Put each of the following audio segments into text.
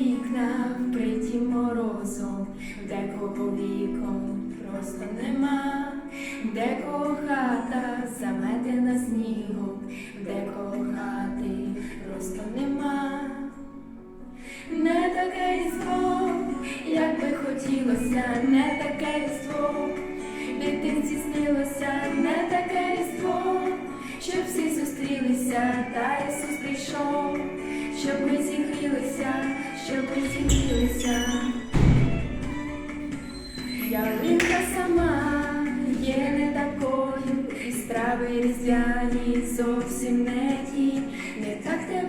вікна вкриті морозом, декого вікон просто нема, декого хата заметена снігом, декого хати просто нема. Не таке різдво, як би хотілося, не таке різдво, дитинці снилося, не таке різдво, щоб всі зустрілися, та Ісус прийшов, щоб ми зігрілися, різдвяні зовсім не ті, не так те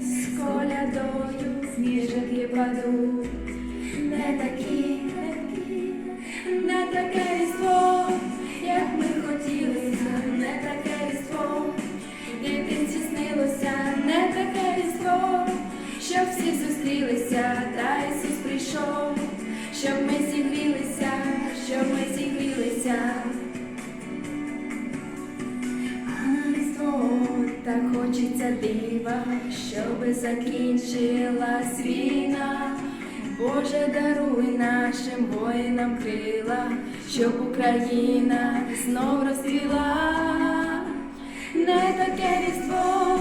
з колядою, сніжики падуть, не такі, не такі, не таке різдво, як ми хотілося, не таке різдво, дитинці снилося, не таке різдво, щоб всі зустрілися, та Ісус прийшов, щоб ми зігрілися, щоб ми зігрілися. Так хочеться дива, щоби закінчилась війна. Боже, даруй нашим воїнам крила, щоб Україна знов розцвіла. Не таке різдво,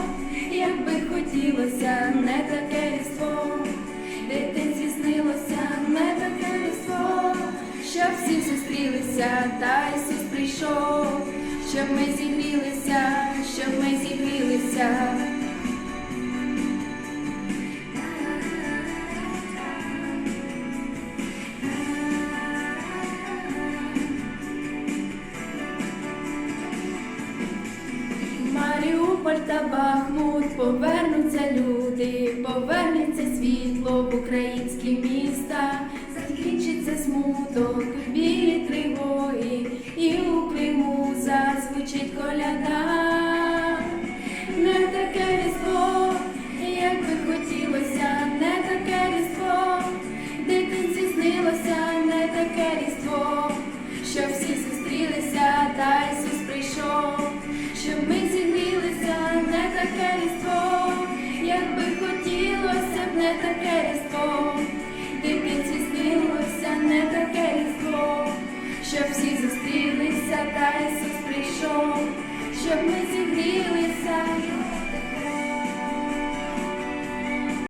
як би хотілося, не таке різдво, дитинці снилося, не таке різдво, щоб всі зустрілися, та Ісус прийшов, щоб ми зігрілися, щоб ми зігрілися. Маріуполь та Бахмут повернуться люди, повернеться світло в українські Ісус прийшов, щоб ми